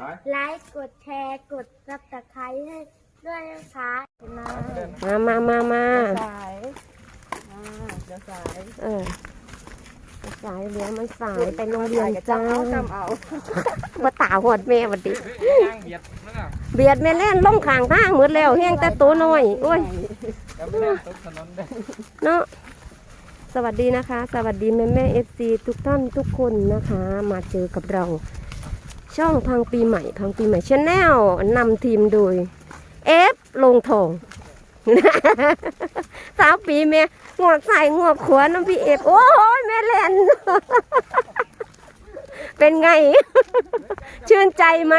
หายไลค์กดแชร์กดซับสไครต์ให้ด้วยนะคะมามามามามาสายอ่าเดี๋ยวสาย เออสายเลี้ยงมันสายไปโรงเรียนจ้าเอาจำเอาบ่ตาหอดแม่บัดดิย่างเบียดนั่นน่ะเบียดแม่เล่นล่มข้างทางหมดแล้วแห้งแต่ตัวน้อยโอ้ยแล้วไม่ได้ตกถนนได้เนาะสวัสดีนะคะ สวัสดีแม่แม่เอฟซีทุกท่านทุกคนนะคะ มาเจอกับเรา ช่องพังปีใหม่พังปีใหม่ชาแนลนำทีมโดยเอฟลงทองสาวปีแม่งวกใส่งวกขวาน้ำพี่เอฟโอ้ยแม่แลนเป็นไง ชื่นใจไหม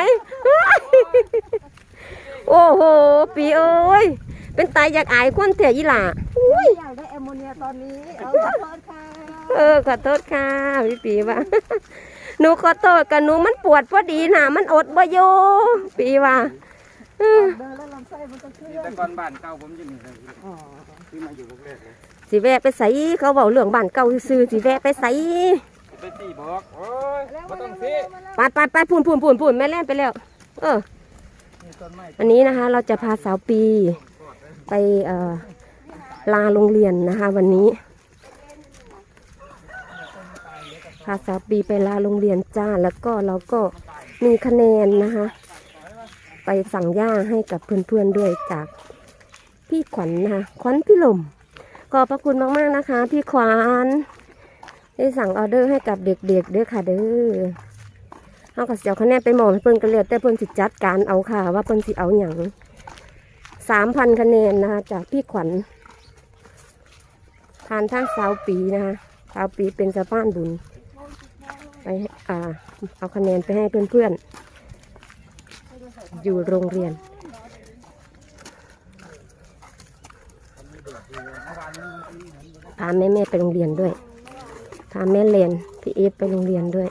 โอ้โห ปีเอ้ย เป็นตายอยากอายคนเถี่ยยี่หล่าอยากได้แอมโมเนียตอนนี้ เอาขอโทษค่ะ เออขอโทษค่ะ พี่ปีว่า หนูขอโทษกับหนูมันปวดพอดีนะมันอดบ่อยู่ปีว่าเออเดินแล้วลำไส้มันจะเคลื่อแต่นก่อนบ้านเก่าผมอยืนนี่เลยอ๋อที่มาอยู่แรกๆเลยสิแวะไปใส่เขาบอกเรื่องบ้านเก่าซื่อๆสิแวะไปใส่ไปตีบอกโอ้ยไม่ต้องสิไปไปไปพูนพูนพูนพูนแม่แล่นไปแล้ว เออนี่ต้นไม้วันนี้นะคะ เราจะพาสาวปีไปเอ่อลาโรงเรียนนะคะ วันนี้ พาสาวปีไปลาโรงเรียนจ้าแล้วก็เราก็มีคะแนนนะคะ ไปสั่งย่าให้กับเพื่อนๆด้วยจากพี่ขวัญนะคะขวัญพี่ลมขอบพระคุณมากๆนะคะ พี่ขวัญได้สั่งออเดอร์ให้กับเด็กๆด้วยค่ะเด้อเอากับเสียวคะแนนไปหมอบให้เพิ่นกันเลยแต่เพิ่นสิจัดการเอาค่ะ ว่าเพิ่นสิเอาอย่างสามพันคะแนนนะคะจากพี่ขวัญทานทั้งสาวปีนะคะสาวปีเป็นสะพานบุญ ไปอ่าเอาคะแนนไปให้เพื่อนๆ อยู่โรงเรียน พาแม่แม่ไปโรงเรียนด้วย พาแม่เลนพี่เอฟไปโรงเรียนด้วย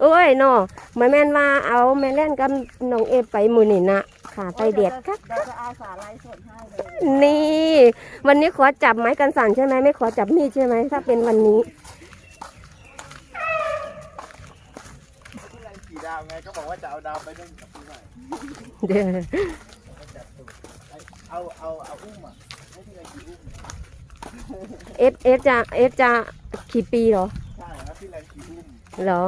โอ้ยนาะหมายแม่นว่าเอาแม่เล่นกับน้องเอฟไปมือนี่นะ ขาไตเด็ดคักเดี๋ยวจะอาสาไลฟ์สดให้เลยนี่ วันนี้ขอจับไม้กันสั่นใช่ไหมไม่ขอจับมีดใช่ไหมถ้าเป็นวันนี้ที่ไรขี่ดาวไงก็บอกว่าจะเอาดาวไปเล่นกับปีใหม่เด้อเอาเอาเอาอุ้มอะไม่ที่ไรขี่อุ้มเอฟเอฟจะเอฟจะขี่ปีเหรอใช่แล้วที่ไรขี่อุ้มเหรอ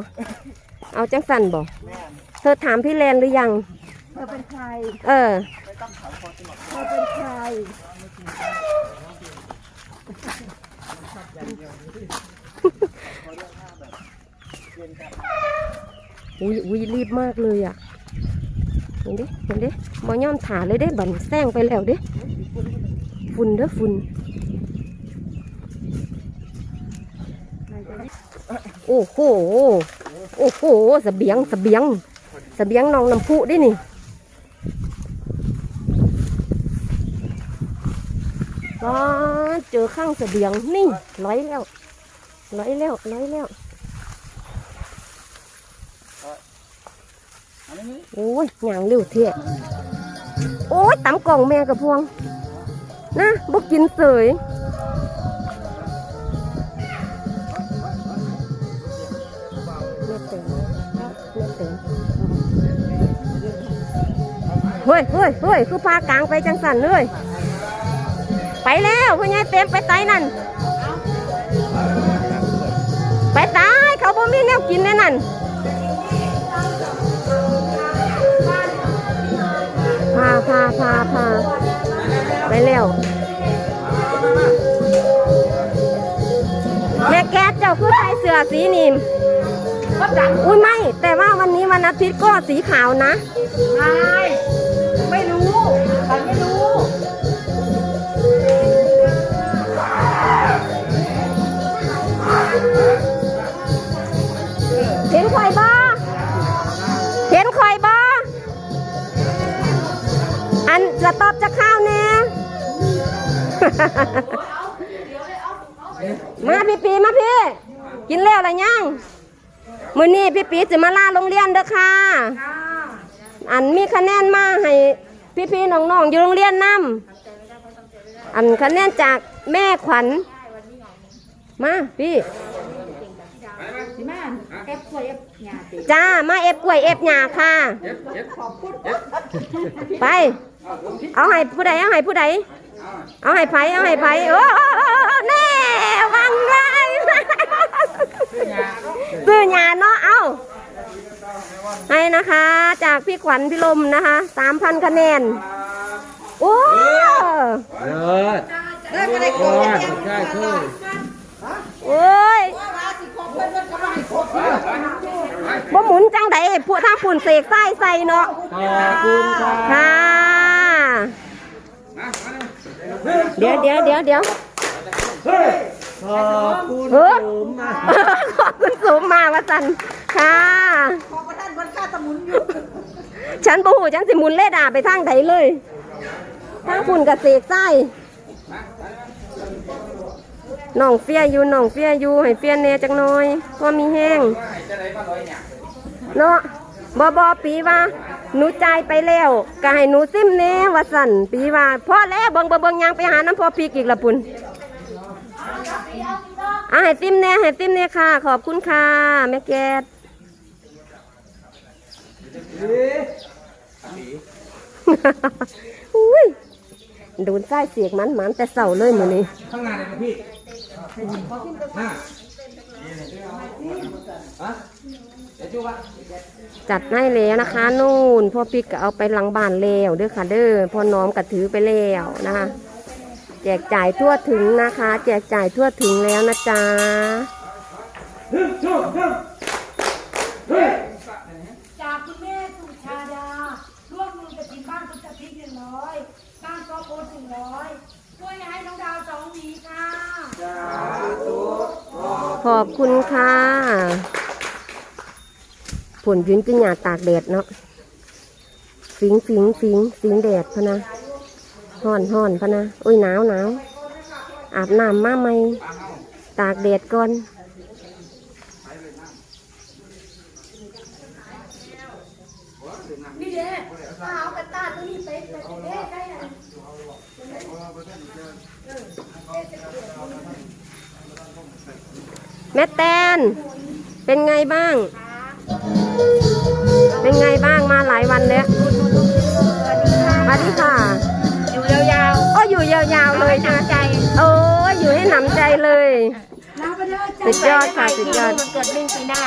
เอาจังสันบอกแม่น เธอถามพี่แลนหรือยังเธอเป็นใคร เออไม่ต้องถามคนสมัครเธอเป็นใคร อุ้ยอุ้ยรีบมากเลยอะเห็นดิเห็นดิบอย่อมถาเลยเด้บันแซงไปแล้วเด้ฝุ่นเด้อฝุ่นโอ้โห โอ้โหเสบียงเสบียงเสบียงหนองน้ำพุดินี่ เจอข้างเสบียงนี่ร้อยแล้วร้อยแล้วร้อยแล้วโอ้ยหยางเร็วเท่โอ้ยตำกล่องแม่กับพวง นะบ่กินเสยเต็มแม่เต็มเฮ้ยเฮ้ยเฮ้ยคือพากลางไปจังสันเลย ไปแล้วพ่อใหญ่เต็มไปไตนั่น ไปตายเขาบ่มีแนวกินแน่นั่นพาพาพาพาไปเร็วแม่แก๊สเจ้าคือใส่เสื้อสีนิมอุ้ยไม่ แต่ว่าวันนี้วันอาทิตย์ก็สีขาวนะ ไม่ ไม่รู้ฉันไม่รู้ มาพี่ปีมาพี่ กินแล้วอะไรยังมื้อนี้พี่ปีจะมาลาโรงเรียนเด้อค่ะอันมีคะแนนมาให้พี่ๆน้องๆอยู่โรงเรียนนำอันคะแนนจากแม่ขวัญมาพี่จ้ามาเอฟกล้วยเอฟหยาค่ะไปเอาให้ผู้ใดเอาให้ผู้ใด เอาให้ไผเอาให้ไผโอ้แน่วังไรซื้อหยาเนาะเอาให้นะคะ จากพี่ขวัญพี่ลมนะคะสามพันคะแนนโอ้เลิศเลิศใช่คือโอ้ยบ่หมุนจังไดพวกถ้าฝุ่นเสกไส้ใส่เนาะขอบคุณค่ะ เดี๋ยวเดี๋ยวเดี๋ยวเดี๋ยวขอบคุณเออขอบคุณสูงมากว่าสันค่ะฉันบูหูฉันสิหมุนเลดาไปทางไหนเลยทางฝุ่นกับเสกไส้น้องเฟียอยู่น้องเฟียอยู่ให้เฟียแหน่จังน้อยพอมีแห้งเนาะบอบอปีว่า หนูจ่ายไปแล้วก็ให้หนูซิมแหน่ว่าสันปีว่าพอแล้วเบิ่งเบิ่งเบิ่งยังไปหาน้ำพอพีกอีกละปุ่นอะให้ซิมแหน่ให้ซิมแหน่ค่ะ ขอบคุณค่ะแม่แกดอุ้ยโดนไส้เสียกมันมันแต่เสาเลยมือนี้ข้างหน้าเลยนะพี่หน้าฮะเดี๋ยว จูบะจัดให้แล้วนะคะ นู่นพ่อปิ๊กก็เอาไปหลังบ้านแล้วเด้อค่ะเด้อพ่อน้อมก็ถือไปแล้วนะคะ แจกจ่ายทั่วถึงนะคะ แจกจ่ายทั่วถึงแล้วนะจ๊ะจากคุณแม่สุชาดาร่วมมือกับทีมบ้านคุณตะพริกหนึ่งร้อยบ้านกอโพหนึ่งร้อยช่วยให้น้องดาวสองหวีค่ะขอบคุณค่ะ ผลยืนกินหยาตากแดดเนาะฟิงฟิงฟิงฟิงแดดพะนะห่อนห่อนพะนะโอ้ยหนาวหนาวอาบน้ำมาไหมตากแดดก่อนนี่เด้ถ้าเอากระตาตัวนี้ไปไปเด้ได้อะแม่แตนเป็นไงบ้าง เป็นไงบ้างมาหลายวันแล้วสวัสดีค่ะ อยู่ยาวโอ้อยู่ยาวๆเลยใช่ไหมใจโอ้อยู่ให้หนำใจเลยน้ำไปเด้อสุดยอดค่ะสุดยอดมันเกิดมิ่งปีหน้า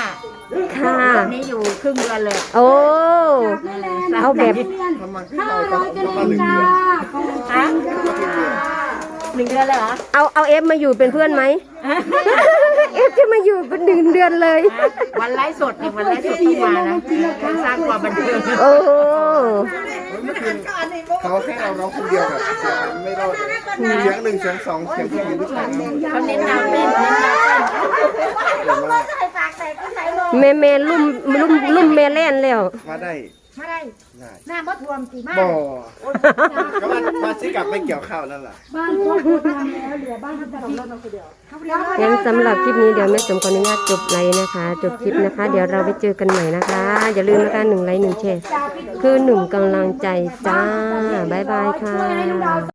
ค่ะนี่อยู่ครึ่งเดือนเลยโอ้เอาแบบห้าร้อยคะแนนจ้าขอบคุณฮะหนึ่งเดือนเลยเหรอเอาเอาเอฟมาอยู่เป็นเพื่อนไหมเอฟจะมาอยู่เป็นหนึ่งเดือนเลย วันไลฟ์สดเนี่ยวันไลฟ์สดต้องมานะสร้างความบันเทิงโอ้เขาให้เราร้องคนเดียวแบบเสียงไม่รอดเสียงหนึ่งเสียงสองเสียงผู้หญิงทุกครั้งเขาเน้นดาวเต้นเน้นดาวเต้นเดี๋ยวมาใส่ฝากใส่ก็ใส่ลงแม่แม่ลุ่มลุ่มลุ่มแม่แล่นแล้วมาได้ มาได้ได้หน้าบ่ท่วมสิมาบ่ก็มามาซื้อกลับไปเกี่ยวข้าวนั่นแหละบ้านพ่อพูดทำแล้วเหลือบ้านคุณตะพริกเขาเดียวงั้นสำหรับคลิปนี้เดี๋ยวแม่สมขออนุญาตจบไลน์นะคะ จบคลิปนะคะ เดี๋ยวเราไปเจอกันใหม่นะคะ อย่าลืมนะคะหนึ่งไลน์หนึ่งแชร์คือหนึ่งกำลังใจจ้า บ๊ายบายค่ะ